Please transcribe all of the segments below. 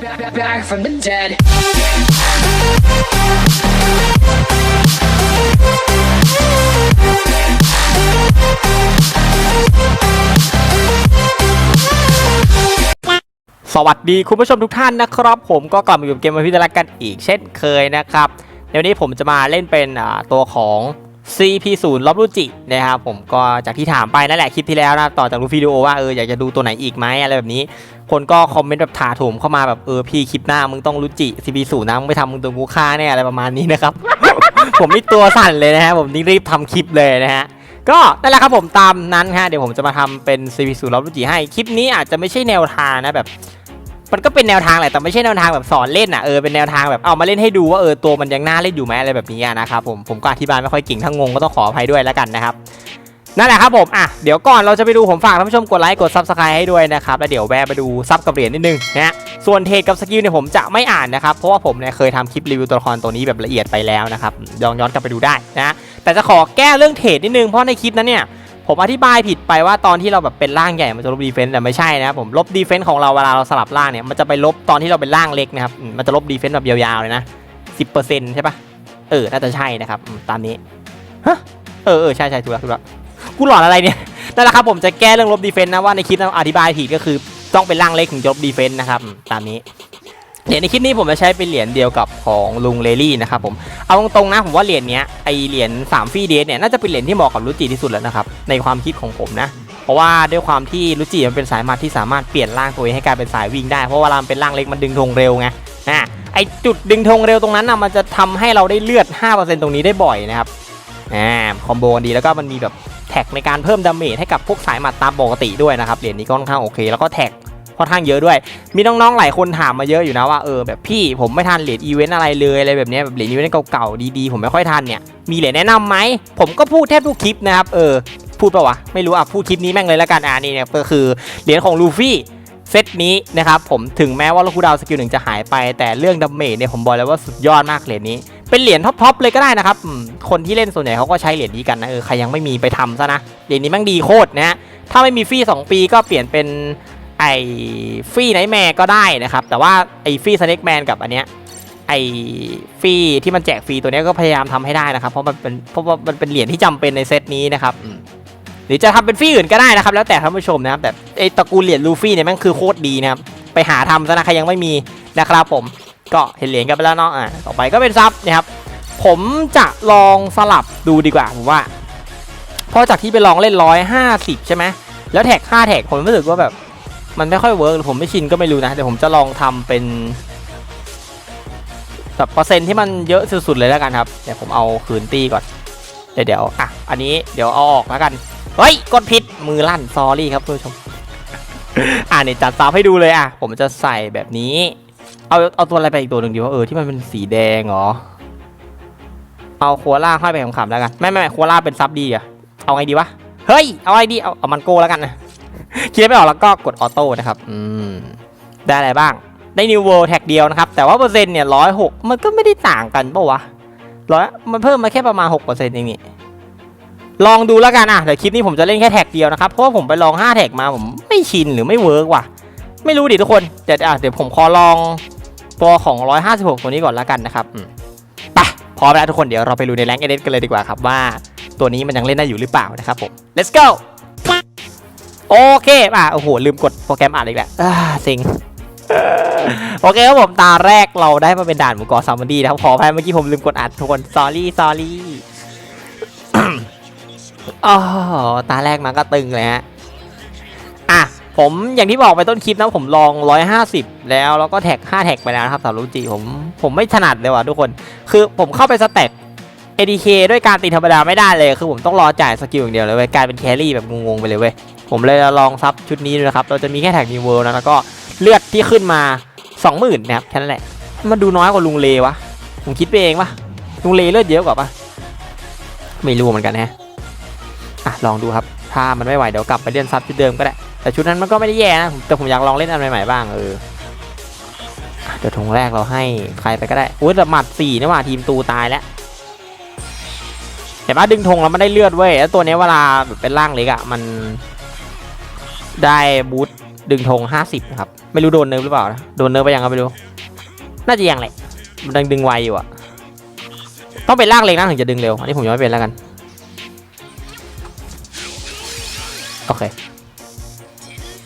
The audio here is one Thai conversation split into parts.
back, back from the dead. สวัสดีคุณผู้ชมทุกท่านนะครับ ผมก็กลับมาอยู่กับเกมมาพิจารณากันอีกเช่นเคยนะครับเดี๋ยวนี้ผมจะมาเล่นเป็นตัวของ CP0 ลอบรูจินะครับผมก็จากที่ถามไปนั่นแหละคลิปที่แล้วนะต่อจากรูปวิดีโอว่าเอออยากจะดูตัวไหนอีกไหมอะไรแบบนี้ คนก็คอมเมนต์แบบถาโถมเข้ามาแบบเออพี่คลิปหน้ามึงต้องรู้จิ CP0 นะมึงไม่ทำมึงตัวกูฆ่าแน่อะไรประมาณนี้นะครับ ผมนี่ตัวสั่นเลยนะฮะผมนี่รีบทำคลิปเลยนะฮะก็นั่นแหละครับผมตามนั้นฮะเดี๋ยวผมจะมาทำเป็น CP0 ลอบรูจิให้คลิปนี้อาจจะไม่ใช่แนวทางนะแบบ มันก็เป็นแนวทางแหละแต่ไม่ใช่แนวทางแบบสอนเล่นอะเออเป็นแนวทางแบบเอามาเล่นให้ดูว่าเออตัวมันยังน่าเล่นอยู่ไหมอะไรแบบนี้นะครับผมผมก็อธิบายไม่ค่อยเก่งถ้างงก็ต้องขออภัยด้วยแล้วกันนะครับนั่นแหละครับผมอะเดี๋ยวก่อนเราจะไปดูผมฝากท่านผู้ชมกดไลค์กดซับสไครต์ให้ด้วยนะครับแล้วเดี๋ยวแวะมาดูซับกับเหรียญนิดนึงนะฮะส่วนเทรดกับสกิลเนี่ยผมจะไม่อ่านนะครับเพราะว่าผมเนี่ยเคยทำคลิปรีวิวตัวละครตัวนี้แบบละเอียดไปแล้วนะครับลองย้อนกลับไปดูได้นะฮะแต่จะขอแก้เรื่องเทรดนิดนึงเพราะในคลิปนั้นเนี่ย ผมอธิบายผิดไปว่าตอนที่เราแบบเป็นร่างใหญ่มันจะลบดีเฟนต์แต่ไม่ใช่นะครับผมลบดีเฟนต์ของเราเวลาเราสลับร่างเนี่ยมันจะไปลบตอนที่เราเป็นร่างเล็กนะครับมันจะลบดีเฟนต์แบบยาวๆเลยนะสิบเปอร์เซ็นต์ใช่ปะเออน่าจะใช่นะครับตามนี้ฮะเออเออใช่ใช่ถูกแล้วถูกแล้วกูหลอนอะไรเนี่ยนั่นแหละครับผมจะแก้เรื่องลบดีเฟนต์นะว่าในคลิปนั้นอธิบายผิดก็คือต้องเป็นร่างเล็กถึงจะลบดีเฟนต์นะครับตามนี้ เหรียญในคลิปนี้ผมจะใช้เป็นเหรียญเดียวกับของลุงเลลี่นะครับผมเอาตรงๆนะผมว่าเหรียญเนี้ยไอเหรียญ3ฟรีเดทเนี่ยน่าจะเป็นเหรียญที่เหมาะกับรุจิที่สุดแล้วนะครับในความคิดของผมนะ เพราะว่าด้วยความที่รุจิมันเป็นสายมาที่สามารถเปลี่ยนร่างตัวเองให้กลายเป็นสายวิ่งได้เพราะว่าเวลามันเป็นร่างเล็กมันดึงธงเร็วไงอะไอจุดดึงธงเร็วตรงนั้นนะมันจะทำให้เราได้เลือด 5%ตรงนี้ได้บ่อยนะครับอ่าคอมโบกันดีแล้วก็มันมีแบบแท็กในการเพิ่มดาเมจให้กับพวกสายหมัดตามปกติด้วยนะครับเหรียญนี้ก็ค่อนข้างโอเค แล้วก็แท็ก ค่อนข้างเยอะด้วย มีน้องๆหลายคนถามมาเยอะอยู่นะว่าเออแบบพี่ผมไม่ทันเหรียญอีเวนต์อะไรเลยอะไรแบบนี้แบบเหรียญอีเวนต์เก่าๆดีๆผมไม่ค่อยทันเนี่ยมีเหรียญแนะนำไหมผมก็พูดแทบทุกคลิปนะครับเออพูดปะวะไม่รู้อะพูดคลิปนี้แม่งเลยละกันอ่านี่เนี่ยก็คือเหรียญของลูฟี่เซตนี้นะครับผมถึงแม้ว่าลูกคูดาวสกิลหนึ่งจะหายไปแต่เรื่องดาเมจเนี่ยผมบอกเลยว่าสุดยอดมากเหรียญนี้ เป็นเหรียญท็อปๆเลยก็ได้นะครับคนที่เล่นส่วนใหญ่เขาก็ใช้เหรียญนี้กันนะเออใครยังไม่มีไปทำซะนะเหรียญนี้แม่งดีโคตรนะฮะถ้าไม่มีฟรีสองปีก็เปลี่ยนเป็น ไอ้ฟรีไนท์แมร์ก็ได้นะครับ แต่ว่าไอ้ฟรีสเน็กแมนกับอันเนี้ยไอ้ฟรีที่มันแจกฟรีตัวเนี้ยก็พยายามทำให้ได้นะครับ เพราะมันเป็นเพราะว่ามันเป็นเหรียญที่จำเป็นในเซตนี้นะครับอืมหรือจะทำเป็นฟรีอื่นก็ได้นะครับ แล้วแต่ท่านผู้ชมนะครับแต่ไอ้ตระกูลเหรียญลูฟี่เนี่ยแม่งคือโคตรดีนะครับไปหาทำซะนะใครยังไม่มีนะครับผมก็เห็นเหรียญกันไปแล้วเนาะอะต่อไปก็เป็นซับนะครับผมจะลองสลับดูดีกว่าผมว่าเพราะจากที่ไปลองเล่นร้อยห้าสิบใช่ไหมแล้วแท็กห้าแท็กผมรู้สึกว่าแบบ มันไม่ค่อยเวิร์กหรือผมไม่ชินก็ไม่รู้นะเดี๋ยวผมจะลองทำเป็นแบบเปอร์เซ็นต์ที่มันเยอะสุดๆเลยแล้วกันครับเดี๋ยวผมเอาคืนตีก่อนเดี๋ยวเดี๋ยวอะอันนี้เดี๋ยวเอาออกแล้วกันเฮ้ยกดผิดมือลั่นซอรี่ครับคุณผู้ชมอ่าเนี่ยจัดซับให้ดูเลยอะผมจะใส่แบบนี้เอาเอาตัวอะไรไปอีกตัวหนึ่งดีว่าเออที่มันเป็นสีแดงเหรอเอาโคล่าห้อยไปขำๆแล้วกันไม่ไม่ไม่โคล่าเป็นซับดีอะเอาไงดีวะเฮ้ยเอาไงดีเอาเอามันโก้แล้วกันนะ คิดไม่ออกแล้วก็กดออโต้นะครับอืมได้อะไรบ้าง ได้ New World แท็กเดียวนะครับ แต่ว่าเปอร์เซ็นต์เนี่ยร้อยหกมันก็ไม่ได้ต่างกันปะวะร้อยมันเพิ่มมาแค่ประมาณหกเปอร์เซ็นต์เองนี่ลองดูแล้วกันอะแต่คลิปนี้ผมจะเล่นแค่แท็กเดียวนะครับเพราะว่าผมไปลอง5แท็กมาผมไม่ชินหรือไม่เวิร์กว่ะ ไม่รู้ดิทุกคนเดี๋ยวอะเดี๋ยวผมขอลองตัวของ156ตัวนี้ก่อนแล้วกันนะครับอืมไปพร้อมแล้วทุกคนเดี๋ยวเราไปดูในแรงเอเดกันเลยดีกว่าครับว่าตัวนี้มันยังเล่นได้อยู่หรือเปล่านะครับผม let's go โอเคอะโอ้โห ลืมกดโปรแกรมอ่านอีกแล้วอ่าสิงโอเคครับผมตาแรกเราได้มาเป็นด่านหมูกรอบซามันดีนะครับขออภัยเมื่อกี้ผมลืมกดอัดทุกคน sorry sorry อ๋อตาแรกมาก็ตึงเลยฮะอะผมอย่างที่บอกไปต้นคลิปนะผมลอง 150 แล้วแล้วก็แท็ก 5 แท็กไปแล้วนะครับสำหรับลูจิผมผมไม่ถนัดเลยว่ะทุกคน คือผมเข้าไปสแต็ก ADK ด้วยการตีธรรมดาไม่ได้เลย คือผมต้องรอจ่ายสกิลอย่างเดียวเลยเว้ยกลายเป็นแครี่แบบงงๆไปเลยเว้ย ผมเลยลองซับชุดนี้ดูนะครับ เราจะมีแค่แท็กนิวเวิลด์นะแล้วก็เลือดที่ขึ้นมา 20,000นะครับแค่นั้นแหละ มันดูน้อยกว่าลุงเลวะ ผมคิดไปเองปะลุงเลเลือดเยอะกว่าปะไม่รู้เหมือนกันแฮะอะลองดูครับ ถ้ามันไม่ไหวเดี๋ยวกลับไปเล่นซับชุดเดิมก็ได้ แต่ชุดนั้นมันก็ไม่ได้แย่นะ แต่ผมอยากลองเล่นอันใหม่ๆบ้างเออเดี๋ยวทงแรกเราให้ใครไปก็ได้อุ้ยแต่หมัดสี่นี่ว่าทีมตูตายแล้วเห็นปะดึงธงแล้วมันได้เลือดเว้ยแล้วตัวนี้เวลาแบบเป็นร่างเล็กอะ่ะมัน ได้บูทดึงธงห้าสิบนะครับ ไม่รู้โดนเนิร์ฟหรือเปล่านะ โดนเนิร์ฟไปยังก็ไม่รู้ น่าจะยังแหละ มันดึงดึงไวอยู่อะต้องเป็นลากเล็กนะถึงจะดึงเร็ว อันนี้ผมยังไม่เป็นแล้วกัน โอเค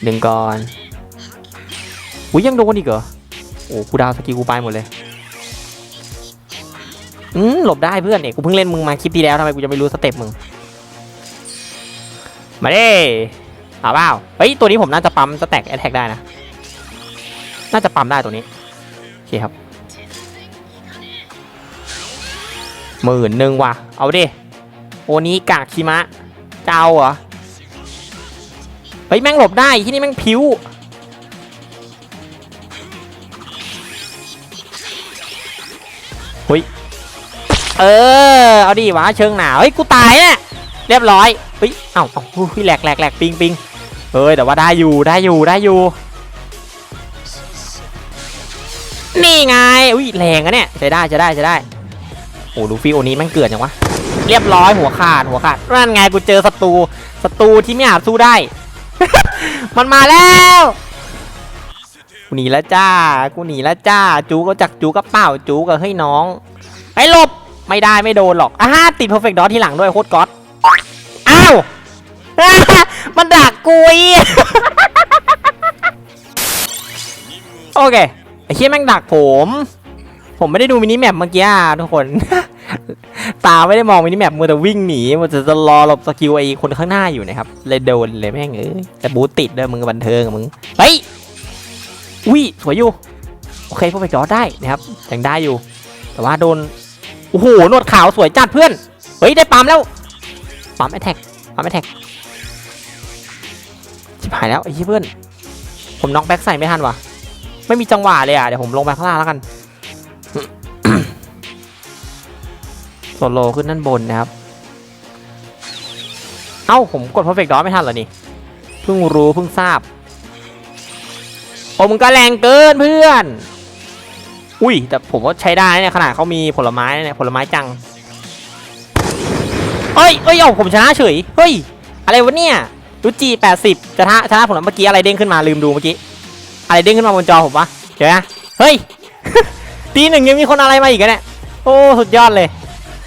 ดึงก่อนอุ้ยยังโดนอีกเหรอ โอ้กูดาวสกิลกูไปหมดเลย อืมหลบได้เพื่อนเอกกูเพิ่งเล่นมึงมาคลิปที่แล้วทำไมกูจะไม่รู้สเต็ปมึง มาเด้ เอาเปล่าเฮ้ยตัวนี้ผมน่าจะปั๊มสแต็กแอทแทกได้นะ น่าจะปั๊มได้ตัวนี้โอเคครับหมื่นหนึ่งว่ะ เอาดิโอนี้กากคิมะเจ้าเหรอเฮ้ยแม่งหลบได้ที่นี่แม่งพิ้วหุยเออ เอาดิวะเชิงหนาวเฮ้ยกูตายเนี่ยเรียบร้อย ฮ้ยเอ้าเอ้าหุ้ยแหลกแหลกแหลกปิงปิงเฮ้ยแต่ว่าได้อยู่ได้อยู่ได้อยู่ นี่ไงอุ้ยแรงอะเนี่ยใช้ได้ใช้ได้ใช้ได้โอ้ลูฟี่โอนี้ม่งเกิดยังวะเรียบร้อยหัวขาดหัวขาดนั่นไงกูเจอศัตรูศัตรูที่ไม่อาจสู้ได้ มันมาแล้วกูหนีแล้วจ้ากูหนีแล้วจ้า จูก็จักจูก็เป่าจูก็เฮ้ยน้องไอ้หลบไม่ได้ไม่โดนหรอกอ่าติดเพอร์เฟกต์ดอทที่หลังด้วยโคตรก๊อต อ้าวมันดักกูอีโอเคไอ้เชี่ยแม่งดักผม ผมไม่ได้ดูมินิแมปเมื่อกี้อะทุกคน ตาไม่ได้มองมินิแมปมัวแต่วิ่งหนีมันจะจะรอหลบสกิลไอ้คนข้างหน้าอยู่นะครับเลยโดนเลยแม่งเอ้ยแต่บูติดด้วยมึงบันเทิงอะมึงเฮ้ยอุ้ยสวยอยู่โอเคพวกไปจอได้นะครับยังได้อยู่ แต่ว่าโดนโอ้โหหนวดขาวสวยจัดเพื่อนเฮ้ยได้ปั๊มแล้วปั๊มแอทแทก ปั๊มแทแทกชิบหายแล้วไอ้เพื่อน ผมน็อกแบ็กใส่ไม่ทันวะไม่มีจังหวะเลยอะ เดี๋ยวผมลงไปข้างล่างแล้วกันโซโลขึ้นด้านบนนะครับ เอ้า ผมกด perfect dot ไม่ทันเหรอนี่ เพิ่งรู้เพิ่งทราบ โอ้มึงก็แรงเกินเพื่อน อุ้ย แต่ผมว่าใช้ได้เนี่ยขนาดเขามีผลไม้เนี่ยผลไม้จัง เอ้ยเอ้ยเอาผมชนะเฉย เฮ้ย อะไรวะเนี่ยรุจีแปดสิบชนะชนะผมเมื่อกี้อะไรเด้งขึ้นมาลืมดูเมื่อกี้ อะไรเด้งขึ้นมาบนจอผมวะเดี๋ยวนะเฮ้ย ตีหนึ่งยังมีคนอะไรมาอีกเนี่ย โอ้ สุดยอดเลย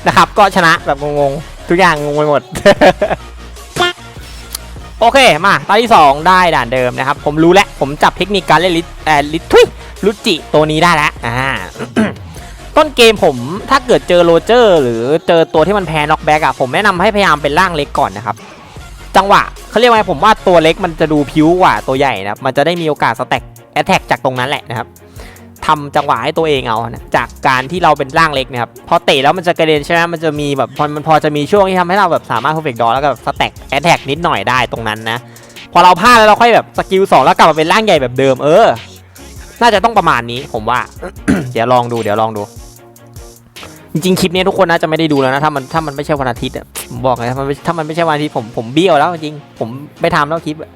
นะครับ ก็ชนะแบบงงๆ ทุกอย่างงงไปหมด โอเค มาตอนที่ 2 ได้ด่านเดิมนะครับ ผมรู้แล้ว ผมจับเทคนิคการเล่นลิเอ่อลิทุยลุจิตัวนี้ได้แล้ว อ่า ต้นเกมผมถ้าเกิดเจอโรเจอร์ หรือเจอตัวที่มันแพ้น็อกแบ็กอะผมแนะนำให้พยายามเป็นร่างเล็กก่อนนะครับ จังหวะเขาเรียกว่าไงผมว่าตัวเล็กมันจะดูพิ้วกว่าตัวใหญ่นะมันจะได้มีโอกาสสแต็กแอตแทกจากตรงนั้นแหละนะครับทำจังหวะให้ตัวเองเอานะจากการที่เราเป็นร่างเล็กนะครับพอเตะแล้วมันจะกระเด็นใช่ไหมมันจะมีแบบพอมันพอจะมีช่วงที่ทำให้เราแบบสามารถ perfect dodge แล้วก็สแต็กแอ t แทกนิดหน่อยได้ตรงนั้นนะพอเราพลาดแล้วเราค่อยแบบสกิลสองแล้วกลับมาเป็นร่างใหญ่แบบเดิมเออ น่าจะต้องประมาณนี้ผมว่า เดี๋ยวลองดูเดี๋ยวลองดู จริงๆคลิปนี้ทุกคนน่าจะไม่ได้ดูแล้วนะถ้ามันถ้ามันไม่ใช่วันอาทิตย์อะผมบอกเลยถ้ามันถ้ามันไม่ใช่วันอาทิตย์ผมผมเบี้ยวแล้วจริงผมไม่ทำแล้วคลิปอะ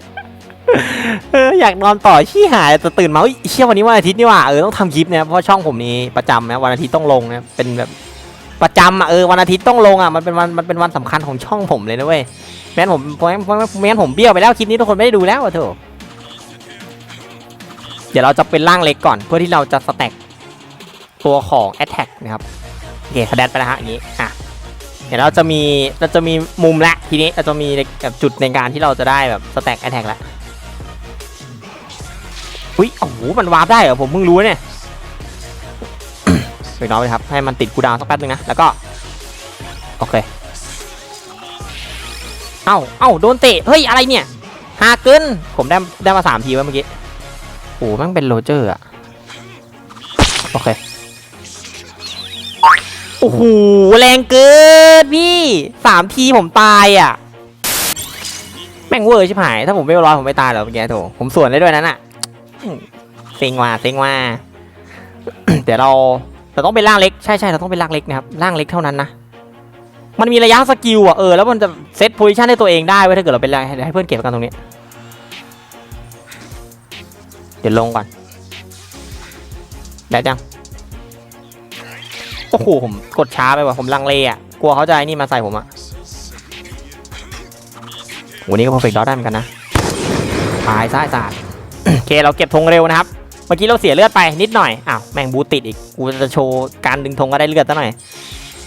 เอออยากนอนต่อชี้หายแต่ตื่นมาเฮ้เชี่ยวันนี้วันอาทิตย์นี่ว่าเออต้องทำคลิปนะเพราะช่องผมนี้ประจำนะวันอาทิตย์ต้องลงนะเป็นแบบประจำอะเออวันอาทิตย์ต้องลงอะมันเป็นวันมันเป็นวันสำคัญของช่องผมเลยนะเว้ยแม้นผมแม้นแม้นผมเบี้ยวไปแล้วคลิปนี้ทุกคนไม่ได้ดูแล้วอะเถอะเดี๋ยวเราจะเป็นร่างเล็กก่อนเพื่อที่เราจะสแต็กตัวของ Attack นะครับ อเคคะแนนไปแล้วฮะอย่างนี้อะเดี๋ยวเราจะมีเราจะมีมุมละทีนี้เราจะมีแบบจุดในการที่เราจะได้แบบสแต็ก Attack ละอุ้ยโอ้โหมันวาร์ปได้เหรอผมเพิ่งรู้เนี่ยเดี๋ยวน้องไปครับให้มันติดกูดาวสักแป๊บนึงนะแล้วก็โอเคเอ้าเอ้าโดนเตะเฮ้ยอะไรเนี่ยฮาเกินผมได้ได้มาสามทีเมื่อกี้โอ้โหมันเป็นโรเจอร์อะโอเค โอ้โหแรงเกินพี่สามทีผมตายอะ แม่งเวอร์ชิบหาย ถ้าผมไม่ร้อยผมไม่ตายหรอกเมื่อกี้โถผมสวนได้ด้วยนั้นอะเซ็งว่าเซ็งว่าเดี๋ยวเราเราต้องเป็นร่างเล็กใช่ใช่เราต้องเป็นร่างเล็กนะครับร่างเล็กเท่านั้นนะมันมีระยะสกิลอะเออแล้วมันจะเซตโพซิชันให้ตัวเองได้เว้ยถ้าเกิดเราเป็นร่างให้เพื่อนเก็บกันตรงนี้ เดี๋ยวลงก่อนได้จัง โอ้โหผมกดช้าไปว่ะผมลังเลอะกลัวเขาจะไอ้นี่มาใส่ผมอะโหนี่ก็ perfect dot ได้เหมือนกันนะตายซ้ายสาดเคเราเก็บธงเร็วนะครับ เมื่อกี้เราเสียเลือดไปนิดหน่อยอ้าวแม่งบูติดอีกกูจะโชว์การดึงธงก็ได้เลือดซะหน่อย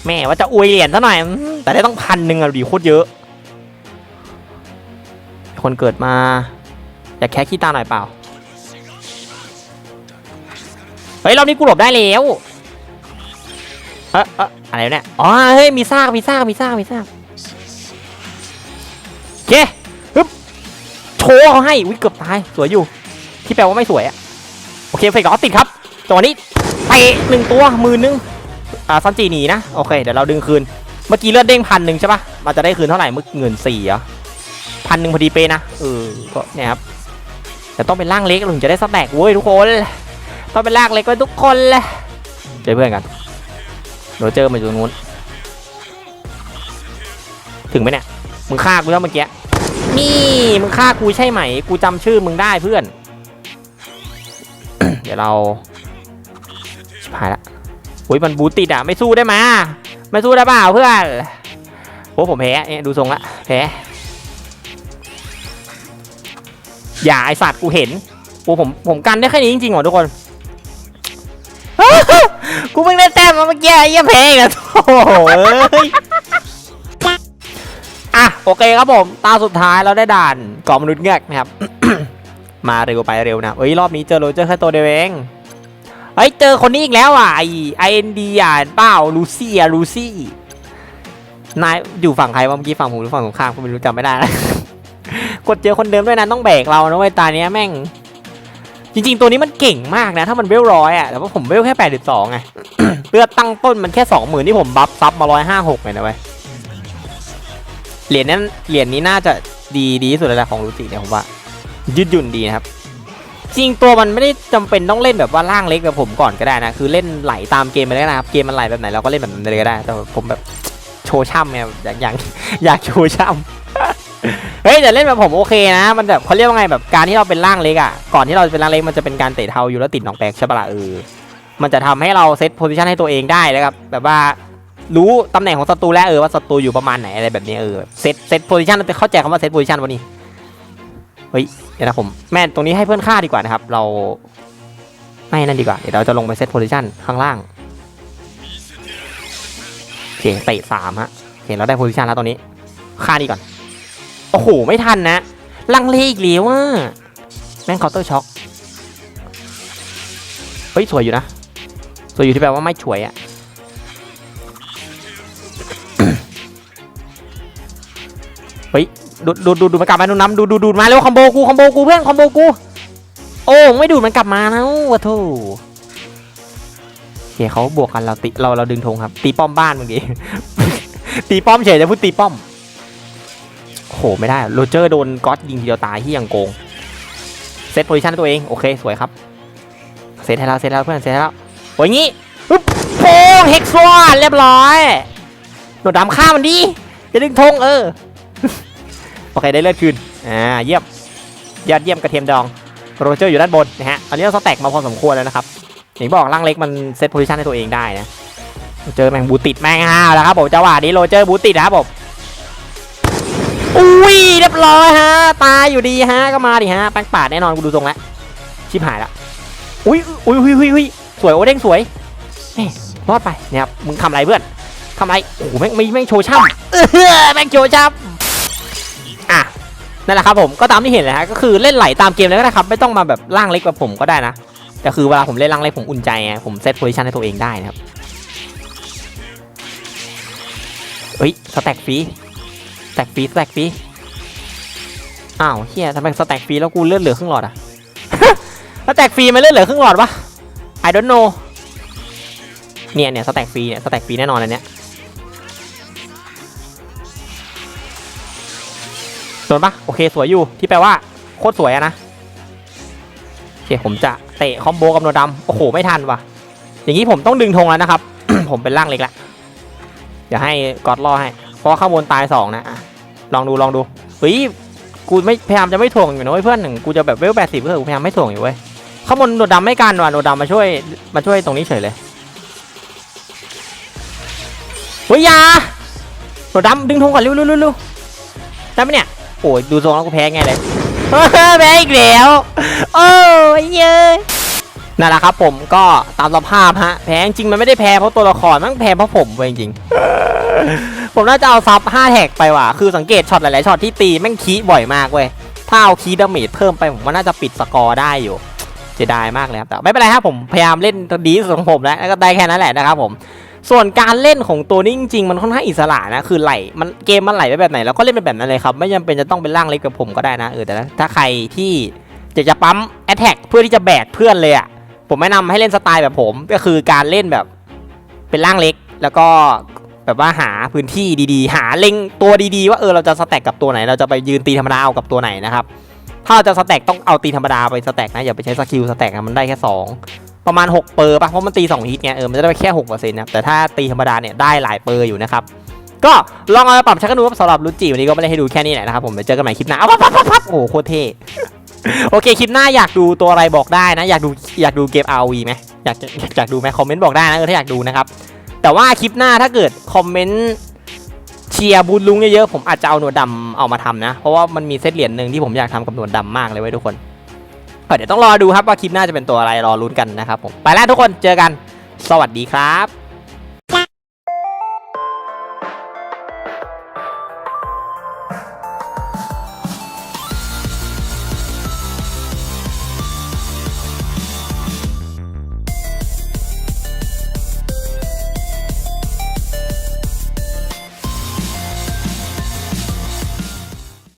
แม่ว่าจะอวยเหรียญซะหน่อย แต่ได้ต้องพันหนึ่งอะดีโคตรเยอะ คนเกิดมา อยากแค่ขี้ตาหน่อยเปล่า เฮ้ยรอบนี้กูหลบได้แล้ว เออเอออะไรวะเนี่ยอ๋อเฮ้ยมีซากมีซากมีซากมีซากโอเคฮึบโชว์เขาให้วิเกือบตายสวยอยู่ ที่แปลว่าไม่สวยอะโอเคเฟก็ติดครับจังหวะนี้เตะหนึ่งตัวมือนึงอ่าซันจีหนีนะโอเคเดี๋ยวเราดึงคืนเมื่อกี้เลือดเด้งพันหนึ่งใช่ปะมันจะได้คืนเท่าไหร่เมื่อเงินสี่เหรอพันหนึ่งพอดีเป๊ะนะเออก็เนี่ยครับแต่ต้องเป็นร่างเล็กถึงจะได้สแต็กเว้ยทุกคนต้องเป็นร่างเล็กไว้ทุกคนเลยเจอเพื่อนกัน เดี๋ยวเจอมาอยู่ตรงนู้น ถึงไหมเนี่ย มึงฆ่ากูแล้วเมื่อกี้ นี่ มึงฆ่ากูใช่ไหม กูจำชื่อมึงได้เพื่อน เดี๋ยวเราชิบหายละอุ้ยมันบูติดอะ ไม่สู้ได้มาไม่สู้ได้เปล่าเพื่อนโอ้ผมแพ้เนี่ยดูทรงละ แพ้ อย่าไอสัตว์กูเห็นโอ้ผมผมกันได้แค่นี้จริงๆเหรอทุกคน กูเพิ่งได้แต้มมาเมื่อกี้ไอ้เหี้ยแพ้อีกแล้วโอ้โหเอ้ยอะโอเคครับผม ตาสุดท้ายเราได้ด่านเกาะมนุษย์เงือกนะครับ มาเร็วไปเร็วนะเอ้ยรอบนี้เจอโรเจอร์แค่ตัวเดียวเองเฮ้ยเจอคนนี้อีกแล้วอะไอไอเอ็นดีอะเปล่าลูซี่อะลูซี่นายอยู่ฝั่งใครวะเมื่อกี้ฝั่งผมหรือฝั่งตรงข้ามก็ไม่รู้จำไม่ได้นะ กดเจอคนเดิมด้วยนะต้องแบกเรานะเว้ยตาเนี้ยแม่ง จริงๆ ตัวนี้มันเก่งมากนะ ถ้ามันเวลร้อยอะแต่ว่าผมเวลแค่ 82ไงเลือดตั้งต้นมันแค่ 20,000 ที่ผมบัฟซับมา 156เลยนะเว้ยเหรียญนั้นเหรียญนี้น่าจะดีดีที่สุดเลยแหละของรูจิเนี่ยผมว่า ยืดหยุ่นดีนะครับจริงตัวมันไม่ได้จำเป็นต้องเล่นแบบว่าร่างเล็กแบบผมก่อนก็ได้นะ คือเล่นไหลตามเกมไปเลยนะครับ เกมมันไหลแบบไหนเราก็เล่นแบบนั้นเลยก็ได้ แต่ผมแบบโชว์ช่ำไงอยากอยากอยากโชว์ช่ำ เฮ้ยแต่เล่นแบบผมโอเคนะ มันแบบเขาเรียกว่าไงแบบการที่เราเป็นร่างเล็กอะก่อนที่เราจะเป็นร่างเล็กมันจะเป็นการเตะเท้าอยู่แล้วติดหนอกแบ็กใช่ปะล่ะเออมันจะทำให้เราเซตโพซิชันให้ตัวเองได้แล้วครับแบบว่ารู้ตำแหน่งของศัตรูแล้วเออว่าศัตรูอยู่ประมาณไหนอะไรแบบนี้เออเซตเซตโพซิชันเข้าใจคำว่าเซตโพซิชันวะนี่เฮ้ยเดี๋ยวนะผมแม่ตรงนี้ให้เพื่อนฆ่าดีกว่านะครับ เราไม่นั่นดีกว่า เดี๋ยวเราจะลงไปเซตโพซิชันข้างล่างโอเคเตะสามฮะโอเคเราได้โพซิชันแล้วตอนนี้ฆ่าดีก่อน โอ้โห ไม่ทันนะ ลังเลอีกแล้วว่าแม่งเคาน์เตอร์ช็อคเฮ้ย สวยอยู่นะ สวยอยู่ที่แปลว่าไม่ฉวยอะ่ะเฮ้ย ดูดดูดดูดูมันกลับมาดูน้ำดูดูดูดมาเร็วคอมโบกูคอมโบกูเพื่อนคอมโบกู โอ้ไม่ดูดมันกลับมานะวะโธ่โอเคเขาบวกกันเราตีเราเราดึงธงครับ ตีป้อมบ้านเมื่อกี้ตีป้อมเฉยจะพูดตีป้อม โอ้โหไม่ได้โรเจอร์โดนก๊อตยิงทีเดียวตายที่ยังโกงเซตโพซิชันตัวเอง โอเคสวยครับ เซตให้แล้วเซตแล้วเพื่อนเซตแล้วโอ้ยงี้ปึ๊บโป้งเฮกซ์วอนเรียบร้อยโดดดำฆ่ามันดีจะดึงธงเออโอเคได้เลือดคืนอ่าเยี่ยมยอดเยี่ยมกระเทียมดองโรเจอร์อยู่ด้านบนนะฮะตอนนี้เราสแต็กมาพอสมควรแล้วนะครับอย่างบอกร่างเล็กมันเซตโพซิชันให้ตัวเองได้นะโรเจอร์แมงบูติดแมงห้าวแล้วครับผมจังหวะนี้โรเจอร์บูติดนะครับผม อุ้ยเรียบร้อยฮะ ตายอยู่ดีฮะ ก็มาดิฮะ แป้งปาดแน่นอนกูดูทรงแล้ว ชิบหายละ อุ้ยอุ้ยอุ้ยอุ้ยอุ้ยสวยโอเด้งสวยรอดไปเนี่ยครับ มึงทำอะไรเพื่อนทำอะไร โอ้โหแม่งไม่แม่งโชว์ช่ำเออแม่งโชว์ช่ำอะ นั่นแหละครับผมก็ตามที่เห็นเลยฮะ ก็คือเล่นไหลตามเกมเลยก็ได้ครับ ไม่ต้องมาแบบร่างเล็กแบบผมก็ได้นะ แต่คือเวลาผมเล่นร่างเล็กผมอุ่นใจไง ผมเซตโพซิชันให้ตัวเองได้นะครับ เฮ้ย สแต็กฟรี แต็กฟรีสแต็กฟรีอ้าวเฮียทำไมสแต็กฟรีแล้วกูเลือดเหลือครึ่งหลอดอะสแต็กฟรีมันเลือดเหลือครึ่งหลอดปะ I don't know เนี่ยเนี่ยสแต็กฟรีเนี่ยสแต็กฟรีแน่นอนอันเนี้ยโดนปะโอเคสวยอยู่ที่แปลว่าโคตรสวยอะนะโอเคผมจะเตะคอมโบกับโนดำโอ้โหไม่ทันว่ะ อย่างนี้ผมต้องดึงธงแล้วนะครับ ผมเป็นร่างเล็กละเดี๋ยวให้กอดล่อให้เพราะข้างบนตายสองนะอะ ลองดูลองดูเฮ้ยกูไม่พยายามจะไม่ถ่วงอยู่นะเพื่อนหนึ่งกูจะแบบเวลแปดสิบเพื่อกูพยายามไม่ถ่วงอยู่เว้ยข้างบนโดดดำไม่กันว่ะโดดดำมาช่วยมาช่วยตรงนี้เฉยเลยเฮ้ยยาโดดดำดึงธงก่อนเร็วเร็วเร็วเร็วได้ไหมเนี่ยโอ้ยดูทรงแล้วกูแพ้ไงเลยแพ้อีกแล้วโอ้ยเย้ยนั่นแหละครับผมก็ตามสภาพฮะแพ้จริงมันไม่ได้แพ้เพราะตัวละครมันแพ้เพราะผมเว้ยจริงๆ ผมน่าจะเอาซับ5แท็กไปว่ะ คือสังเกตช็อตหลาย ๆ ช็อตที่ตีแม่งคีบ่อยมากเว้ย ถ้าเอาคีดาเมจเพิ่มไปผมว่าน่าจะปิดสกอร์ได้อยู่เสียดายมากเลยครับแต่ไม่เป็นไรครับผมพยายามเล่นดีสุดของผมแล้วแล้วก็ได้แค่นั้นแหละนะครับผมส่วนการเล่นของตัวนี้จริงๆมันค่อนข้างอิสระนะคือไหลมันเกมมันไหลไปแบบไหนเราก็เล่นไปแบบนั้นเลยครับไม่จำเป็นจะต้องเป็นร่างเล็กกับผมก็ได้นะเออแต่ถ้าใครที่อยากจะปั๊มแอตแทกเพื่อที่จะแบกเพื่อนเลยอะผมแนะนำให้เล่นสไตล์แบบผมก็คือการเล่นแบบเป็นร่างเล็ก แล้วก็ แบบว่าหาพื้นที่ดีๆ หาเล็งตัวดีๆ ว่าเออเราจะสแต็กกับตัวไหน เราจะไปยืนตีธรรมดาเอากับตัวไหนนะครับถ้าเราจะสแต็กต้องเอาตีธรรมดาไปสแต็กนะอย่าไปใช้สกิลสแต็กนะมันได้แค่สองประมาณ 6 เปอร์ป่ะเพราะมันตี2ฮิตไงเออมันจะได้ไปแค่6%นะครับแต่ถ้าตีธรรมดาเนี่ยได้หลายเปอร์อยู่นะครับก็ลองเอาไปปรับใช้กันดูครับสำหรับรุจิวันนี้ก็ไม่ได้ให้ดูแค่นี้แหละนะครับผมเดี๋ยวเจอกันใหม่คลิปหน้าปั๊บปั๊บปั๊บปั๊บโอ้โหโคตรเท่โอเคคลิปหน้าอยากดูตัวอะไรบอกได้นะ อยากดูอยากดูเกม RV ไหมอยากอยากดูไหมคอมเมนต์บอกได้นะเออถ้าอยากดูนะครับ แต่ว่าคลิปหน้าถ้าเกิดคอมเมนต์เชียร์บูลลุงเยอะๆผมอาจจะเอาหนวดดำเอามาทำนะ เพราะว่ามันมีเซตเหรียญหนึ่งที่ผมอยากทำกับหนวดดำมากเลยไว้ทุกคนเดี๋ยวต้องรอดูครับว่าคลิปหน้าจะเป็นตัวอะไรรอลุ้นกันนะครับผมไปแล้วทุกคนเจอกัน สวัสดีครับ